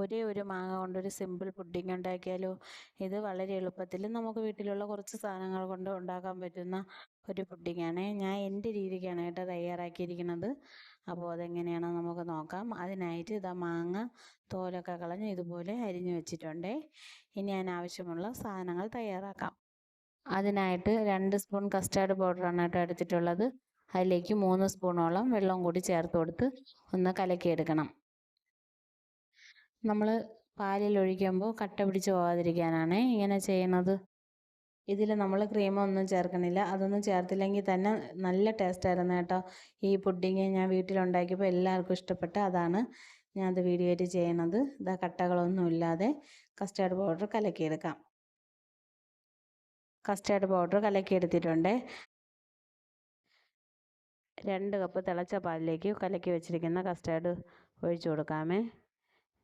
ഒരേ ഒരു മാങ്ങ കൊണ്ടൊരു സിമ്പിൾ പുഡിംഗ് ഉണ്ടാക്കിയാലോ ഇത് വളരെ എളുപ്പത്തിൽ നമുക്ക് വീട്ടിലുള്ള കുറച്ച് സാധനങ്ങൾ കൊണ്ട് ഉണ്ടാക്കാൻ പറ്റുന്ന ഒരു പുഡിങ്ങാണ് ഞാൻ എന്റെ രീതിക്കാണ് കേട്ടോ തയ്യാറാക്കിയിരിക്കുന്നത്. അപ്പോൾ അതെങ്ങനെയാണെന്ന് നമുക്ക് നോക്കാം. അതിനായിട്ട് ഇതാ മാങ്ങ തോലൊക്കെ കളഞ്ഞ് ഇതുപോലെ അരിഞ്ഞു വെച്ചിട്ടുണ്ട്. ഇനി ഞാൻ ആവശ്യമുള്ള സാധനങ്ങൾ തയ്യാറാക്കാം. അതിനായിട്ട് രണ്ട് സ്പൂൺ കസ്റ്റാർഡ് പൗഡറാണ് കേട്ടോ എടുത്തിട്ടുള്ളത്. അതിലേക്ക് മൂന്ന് സ്പൂണോളം വെള്ളം കൂടി ചേർത്ത് കൊടുത്ത് ഒന്ന് കലക്കിയെടുക്കണം. നമ്മൾ പാലിൽ ഒഴിക്കുമ്പോൾ കട്ട പിടിച്ച് പോകാതിരിക്കാനാണ് ഇങ്ങനെ ചെയ്യുന്നത് ഇതിൽ നമ്മൾ ക്രീമൊന്നും ചേർക്കണില്ല. അതൊന്നും ചേർത്തില്ലെങ്കിൽ തന്നെ നല്ല ടേസ്റ്റായിരുന്നു കേട്ടോ. ഈ പുഡിങ് ഞാൻ വീട്ടിലുണ്ടാക്കിയപ്പോൾ എല്ലാവർക്കും ഇഷ്ടപ്പെട്ട അതാണ് ഞാൻ അത് വീഡിയോ ആയിട്ട് ചെയ്യണത്. ഇതാ കട്ടകളൊന്നും ഇല്ലാതെ കസ്റ്റാർഡ് പൗഡർ കലക്കിയെടുക്കാം. കസ്റ്റാർഡ് പൗഡർ കലക്കിയെടുത്തിട്ടുണ്ട്. രണ്ട് കപ്പ് തിളച്ച പാലിലേക്ക് കലക്കി വെച്ചിരിക്കുന്ന കസ്റ്റാർഡ് ഒഴിച്ചു കൊടുക്കാമേ.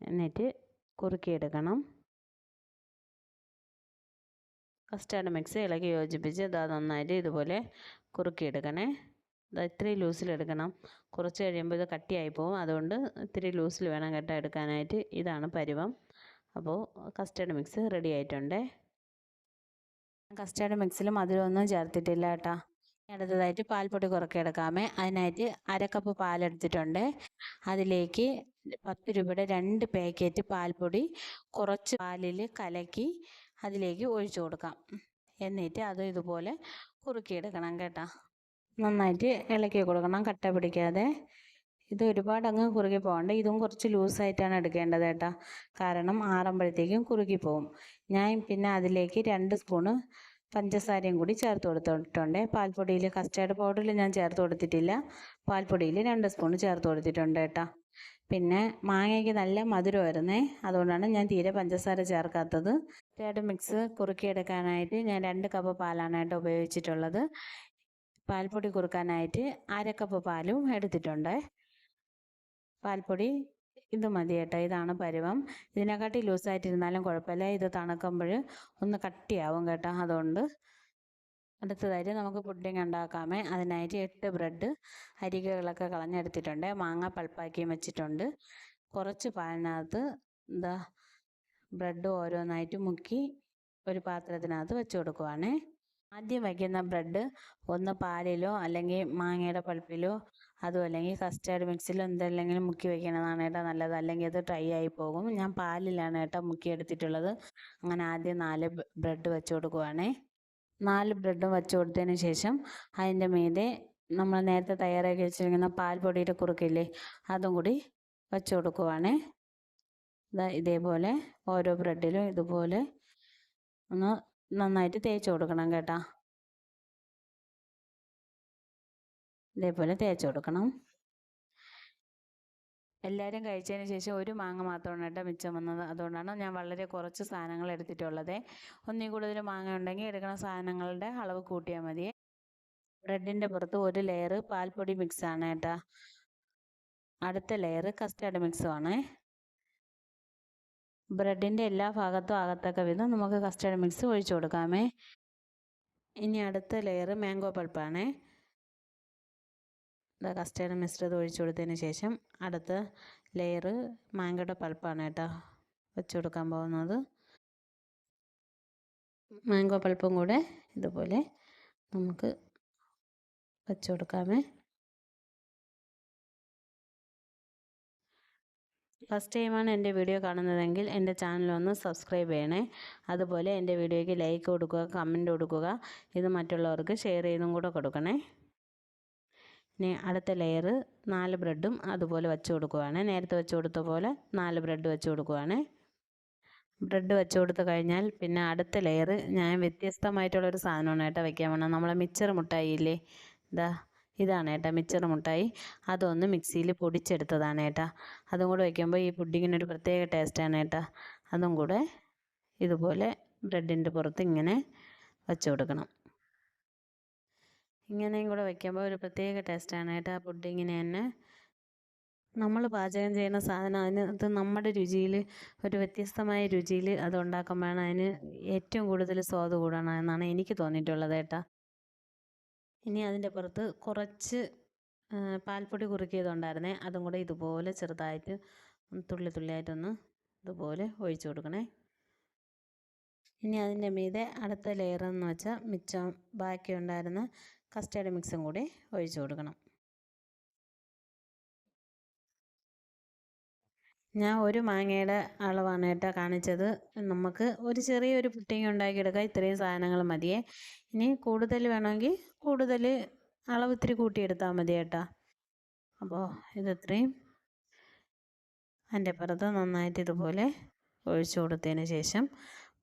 എന്നിട്ട് കുറുക്കിയെടുക്കണം കസ്റ്റാർഡ് മിക്സ് ഇളകി യോജിപ്പിച്ച് ഇതാ നന്നായിട്ട് ഇതുപോലെ കുറുക്കിയെടുക്കണേ ഇതാ ഇത്രയും ലൂസിലെടുക്കണം കുറച്ച് കഴിയുമ്പോൾ ഇത് കട്ടിയായി പോകും അതുകൊണ്ട് ഇത്തിരി ലൂസിൽ വേണം കേട്ടോ എടുക്കാനായിട്ട്. ഇതാണ് പരുവം. അപ്പോൾ കസ്റ്റാർഡ് മിക്സ് റെഡി ആയിട്ടുണ്ട്. കസ്റ്റാർഡ് മിക്സിലും മധുരമൊന്നും ചേർത്തിട്ടില്ല കേട്ടോ. അടുത്തതായിട്ട് പാൽപ്പൊടി കുറക്കെടുക്കാമേ അതിനായിട്ട് അരക്കപ്പ് പാലെടുത്തിട്ടുണ്ട്. അതിലേക്ക് പത്ത് രൂപയുടെ രണ്ട് പാക്കറ്റ് പാൽപ്പൊടി കുറച്ച് പാലിൽ കലക്കി അതിലേക്ക് ഒഴിച്ചു കൊടുക്കാം. എന്നിട്ട് അത് ഇതുപോലെ കുറുക്കിയെടുക്കണം കേട്ടോ. നന്നായിട്ട് ഇളക്കി കൊടുക്കണം കട്ട പിടിക്കാതെ. ഇത് ഒരുപാട് അങ്ങ് കുറുകി പോകണ്ട. ഇതും കുറച്ച് ലൂസായിട്ടാണ് എടുക്കേണ്ടത് കേട്ടോ. കാരണം ആറുമ്പോഴത്തേക്കും കുറുകി പോകും ഞാൻ പിന്നെ അതിലേക്ക് രണ്ട് സ്പൂണ് പഞ്ചസാരയും കൂടി ചേർത്ത് കൊടുത്തിട്ടുണ്ട്. പാൽപ്പൊടിയിൽ കസ്റ്റാർഡ് പൗഡറിൽ ഞാൻ ചേർത്ത് കൊടുത്തിട്ടില്ല. പാൽപ്പൊടിയിൽ രണ്ട് സ്പൂൺ ചേർത്ത് കൊടുത്തിട്ടുണ്ട് കേട്ടോ. പിന്നെ മാങ്ങയ്ക്ക് നല്ല മധുരമായിരുന്നേ അതുകൊണ്ടാണ് ഞാൻ തീരെ പഞ്ചസാര ചേർക്കാത്തത്. കസ്റ്റാർഡ് മിക്സ് കുറുക്കിയെടുക്കാനായിട്ട് ഞാൻ രണ്ട് കപ്പ് പാലാണ് കേട്ടോ ഉപയോഗിച്ചിട്ടുള്ളത്. പാൽപ്പൊടി കുറുക്കാനായിട്ട് അര കപ്പ് പാലും എടുത്തിട്ടുണ്ട്. പാൽപ്പൊടി ഇത് മതി കേട്ടോ. ഇതാണ് പരുവം. ഇതിനെക്കാട്ടി ലൂസായിട്ടിരുന്നാലും കുഴപ്പമില്ല. ഇത് തണുക്കുമ്പോൾ ഒന്ന് കട്ടിയാവും കേട്ടോ അതുകൊണ്ട്. അടുത്തതായിട്ട് നമുക്ക് പുഡിംഗ് ഉണ്ടാക്കാമേ. അതിനായിട്ട് എട്ട് ബ്രെഡ് അരികകളൊക്കെ കളഞ്ഞെടുത്തിട്ടുണ്ട്. മാങ്ങ പൾപ്പാക്കിയും വെച്ചിട്ടുണ്ട്. കുറച്ച് പാലിനകത്ത് എന്താ ബ്രെഡ് ഓരോന്നായിട്ട് മുക്കി ഒരു പാത്രത്തിനകത്ത് വെച്ച് കൊടുക്കുവാണേ. ആദ്യം വയ്ക്കുന്ന ബ്രെഡ് ഒന്ന് പാലിലോ അല്ലെങ്കിൽ മാങ്ങയുടെ പൾപ്പിലോ അതും അല്ലെങ്കിൽ കസ്റ്റാർഡ് മിക്സിൽ എന്തെല്ലെങ്കിലും മുക്കി വയ്ക്കണതാണ് കേട്ടോ നല്ലത്. അല്ലെങ്കിൽ അത് ഡ്രൈ ആയി പോകും. ഞാൻ പാലിലാണ് കേട്ടോ മുക്കി എടുത്തിട്ടുള്ളത്. അങ്ങനെ ആദ്യം നാല് ബ്രെഡ് വെച്ച് കൊടുക്കുവാണേ. നാല് ബ്രെഡും വെച്ച് കൊടുത്തതിന് ശേഷം അതിന്റെ മീതെ നമ്മൾ നേരത്തെ തയ്യാറാക്കി വെച്ചിരിക്കുന്ന പാൽപ്പൊടിയുടെ കുറുക്കില്ലേ അതും കൂടി വെച്ച് കൊടുക്കുവാണേ. ഇതാ ഇതേപോലെ ഓരോ ബ്രെഡിലും ഇതുപോലെ ഒന്ന് നന്നായിട്ട് തേച്ച് കൊടുക്കണം കേട്ടോ. ഇതേപോലെ തേച്ച് കൊടുക്കണം. എല്ലാവരും കഴിച്ചതിന് ശേഷം ഒരു മാങ്ങ മാത്രമാണ് കേട്ടോ മിച്ചം വന്നത്. അതുകൊണ്ടാണ് ഞാൻ വളരെ കുറച്ച് സാധനങ്ങൾ എടുത്തിട്ടുള്ളത്. ഒന്നിൽ കൂടുതൽ മാങ്ങ ഉണ്ടെങ്കിൽ എടുക്കുന്ന സാധനങ്ങളുടെ അളവ് കൂട്ടിയാൽ മതി. ബ്രെഡിന്റെ പുറത്ത് ഒരു ലെയർ പാൽപ്പൊടി മിക്സ് ആണ് കേട്ടോ. അടുത്ത ലെയർ കസ്റ്റാർഡ് മിക്സ് ആണ്. ബ്രെഡിന്റെ എല്ലാ ഭാഗത്തും ആകത്തക്ക വിധം നമുക്ക് കസ്റ്റാർഡ് മിക്സ് ഒഴിച്ചു കൊടുക്കാമേ. ഇനി അടുത്ത ലെയർ മാംഗോ പൾപ്പാണേ കസ്റ്റാർഡ് മിശ്രിതം ഒഴിച്ചു കൊടുത്തതിന് ശേഷം അടുത്ത ലെയർ മാങ്കയുടെ പൾപ്പാണ് കേട്ടോ വെച്ച് കൊടുക്കാൻ പോകുന്നത്. മാങ്കോ പൾപ്പും കൂടെ ഇതുപോലെ നമുക്ക് വെച്ച് കൊടുക്കാമേ. ഫസ്റ്റ് ടൈമാണ് എന്റെ വീഡിയോ കാണുന്നതെങ്കിൽ എന്റെ ചാനൽ ഒന്ന് സബ്സ്ക്രൈബ് ചെയ്യണേ. അതുപോലെ എന്റെ വീഡിയോയ്ക്ക് ലൈക്ക് കൊടുക്കുക കമന്റ് കൊടുക്കുക. ഇത് മറ്റുള്ളവർക്ക് ഷെയർ ചെയ്തും കൂടെ കൊടുക്കണേ. അടുത്ത ലെയർ നാല് ബ്രെഡും അതുപോലെ വെച്ച് കൊടുക്കുവാണ്. നേരത്തെ വെച്ച് കൊടുത്ത പോലെ നാല് ബ്രെഡ് വെച്ച് കൊടുക്കുവാണ്. ബ്രെഡ് വെച്ച് കൊടുത്തു കഴിഞ്ഞാൽ പിന്നെ അടുത്ത ലെയർ ഞാൻ വ്യത്യസ്തമായിട്ടുള്ളൊരു സാധനമാണ് കേട്ടോ വെക്കാൻ വേണം നമ്മളെ മിച്ചർ മുട്ടായി ഇല്ലേ ഇതാ ഇതാണ് ഏട്ടാ മിച്ചർ മുട്ടായി. അതൊന്ന് മിക്സിയിൽ പൊടിച്ചെടുത്തതാണ് ഏട്ടാ. അതും കൂടെ വയ്ക്കുമ്പോൾ ഈ പുഡിങ്ങിനൊരു പ്രത്യേക ടേസ്റ്റാണ് ഏട്ടാ. അതും കൂടെ ഇതുപോലെ ബ്രെഡിന്റെ പുറത്ത് ഇങ്ങനെ വെച്ച് കൊടുക്കണം. ഇങ്ങനെയും കൂടെ വയ്ക്കുമ്പോൾ ഒരു പ്രത്യേക ടേസ്റ്റാണ് ആ പുഡിങ്ങിന് തന്നെ. നമ്മൾ പാചകം ചെയ്യുന്ന സാധനം അതിനകത്ത് നമ്മുടെ രുചിയിൽ ഒരു വ്യത്യസ്തമായ രുചിയിൽ അത് ഉണ്ടാക്കുമ്പോഴാണ് അതിന് ഏറ്റവും കൂടുതൽ സ്വാദ് കൂടണം എന്നാണ് എനിക്ക് തോന്നിയിട്ടുള്ളത് ഏട്ടാ ഇനി അതിന്റെ പുറത്ത് കുറച്ച് പാൽപ്പൊടി കുറുക്കിയതുണ്ടായിരുന്നേ അതും കൂടെ ഇതുപോലെ ചെറുതായിട്ട് തുള്ളി തുള്ളിയായിട്ടൊന്ന് ഇതുപോലെ ഒഴിച്ചു കൊടുക്കണേ. ഇനി അതിന്റെ മീതെ അടുത്ത ലെയർ എന്ന് വെച്ചാൽ മിച്ചം ബാക്കി ഉണ്ടായിരുന്ന കസ്റ്റേർഡ് മിക്സും കൂടി ഒഴിച്ചു കൊടുക്കണം. ഞാൻ ഒരു മാങ്ങയുടെ അളവാണ് കേട്ടോ കാണിച്ചത്. നമുക്ക് ഒരു ചെറിയൊരു പുട്ടിങ് ഉണ്ടാക്കിയെടുക്കാം. ഇത്രയും സാധനങ്ങൾ മതിയേ. ഇനി കൂടുതൽ വേണമെങ്കിൽ കൂടുതൽ അളവ് ഇത്തിരി കൂട്ടിയെടുത്താൽ മതി കേട്ടോ. അപ്പോൾ ഇത് ഇത്രയും അതിന്റെ പുറത്ത് നന്നായിട്ട് ഇതുപോലെ ഒഴിച്ചു കൊടുത്തതിന് ശേഷം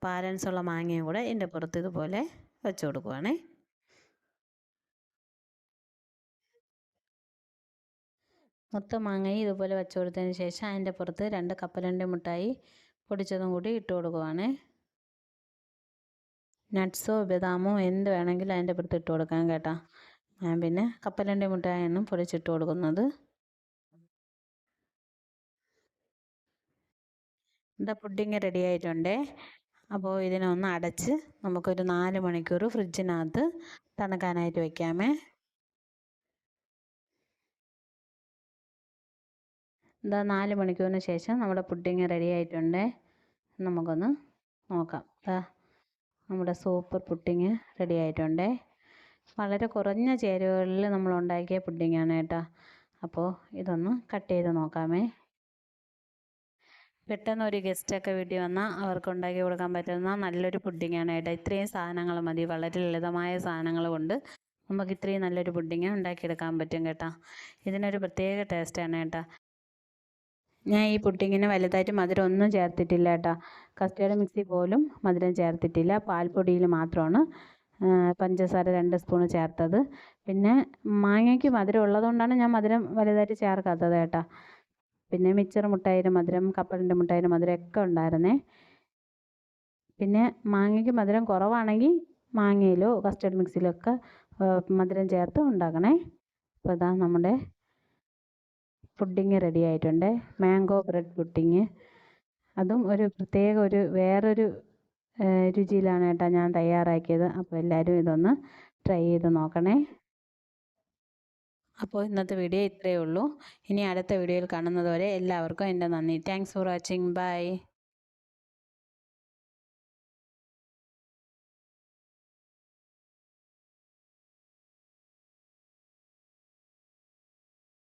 ബാലൻസ് ഉള്ള മാങ്ങയും കൂടെ ഇതിന്റെ പുറത്ത് ഇതുപോലെ വെച്ച് കൊടുക്കുവാണേ. മൊത്തം മാങ്ങയും ഇതുപോലെ വെച്ച് കൊടുത്തതിന് ശേഷം അതിന്റെ പുറത്ത് രണ്ട് കപ്പലണ്ടി മുട്ടായി പൊടിച്ചതും കൂടി ഇട്ട് കൊടുക്കുവാണേ. നട്ട്സോ ബദാമോ എന്ത് വേണമെങ്കിലും അതിന്റെ പുറത്ത് ഇട്ട് കൊടുക്കാം കേട്ടോ. ഞാൻ പിന്നെ കപ്പലണ്ടി മുട്ടായാണ് പൊടിച്ചിട്ട് കൊടുക്കുന്നത്. എന്താ പുഡിങ് റെഡി ആയിട്ടുണ്ടേ. അപ്പോൾ ഇതിനെ ഒന്ന് അടച്ച് നമുക്കൊരു നാല് മണിക്കൂർ ഫ്രിഡ്ജിനകത്ത് തണുക്കാനായിട്ട് വെക്കാമേ. എന്താ നാല് മണിക്കൂറിന് ശേഷം നമ്മുടെ പുഡിങ് റെഡി ആയിട്ടുണ്ട്. നമുക്കൊന്ന് നോക്കാം. ഇതാ നമ്മുടെ സൂപ്പർ പുഡിങ് റെഡി ആയിട്ടുണ്ട്. വളരെ കുറഞ്ഞ ചേരുവകളിൽ നമ്മൾ ഉണ്ടാക്കിയ പുഡിങ്ങാണ് കേട്ടോ. അപ്പോൾ ഇതൊന്ന് കട്ട് ചെയ്ത് നോക്കാമേ. പെട്ടെന്ന് ഒരു ഗസ്റ്റൊക്കെ വീട്ടിൽ വന്നാൽ അവർക്ക് ഉണ്ടാക്കി കൊടുക്കാൻ പറ്റുന്ന നല്ലൊരു പുഡിങ്ങാണ് കേട്ടോ. ഇത്രയും സാധനങ്ങൾ മതി. വളരെ ലളിതമായ സാധനങ്ങൾ കൊണ്ട് നമുക്ക് ഇത്രയും നല്ലൊരു പുഡിങ് ഉണ്ടാക്കിയെടുക്കാൻ പറ്റും കേട്ടോ. ഇതിനൊരു പ്രത്യേക ടേസ്റ്റാണ് കേട്ടോ. ഞാൻ ഈ പുഡിങ്ങിന് വലുതായിട്ട് മധുരം ഒന്നും ചേർത്തിട്ടില്ല കേട്ടോ. കസ്റ്റേർഡ് മിക്സി പോലും മധുരം ചേർത്തിട്ടില്ല. പാൽപ്പൊടിയിൽ മാത്രമാണ് പഞ്ചസാര രണ്ട് സ്പൂൺ ചേർത്തത്. പിന്നെ മാങ്ങയ്ക്ക് മധുരം ഉള്ളതുകൊണ്ടാണ് ഞാൻ മധുരം വലുതായിട്ട് ചേർക്കാത്തത് കേട്ടോ. പിന്നെ മിച്ചർ മുട്ടായിയുടെ മധുരം കപ്പലിന്റെ മുട്ടായിയുടെ മധുരം ഒക്കെ ഉണ്ടായിരുന്നേ. പിന്നെ മാങ്ങയ്ക്ക് മധുരം കുറവാണെങ്കിൽ മാങ്ങയിലോ കസ്റ്റേർഡ് മിക്സിയിലോ ഒക്കെ മധുരം ചേർത്ത് ഉണ്ടാക്കണേ. അപ്പോൾ ഇതാ നമ്മുടെ പുഡിങ് റെഡി ആയിട്ടുണ്ട്. മാംഗോ ബ്രെഡ് പുഡിങ് അതും ഒരു പ്രത്യേക ഒരു വേറൊരു രുചിയിലാണ് കേട്ടോ ഞാൻ തയ്യാറാക്കിയത്. അപ്പോൾ എല്ലാവരും ഇതൊന്ന് ട്രൈ ചെയ്ത് നോക്കണേ. അപ്പോൾ ഇന്നത്തെ വീഡിയോ ഇത്രയേ ഉള്ളൂ. ഇനി അടുത്ത വീഡിയോയിൽ കാണുന്നതുവരെ എല്ലാവർക്കും എന്റെ നന്ദി. Thanks for watching bye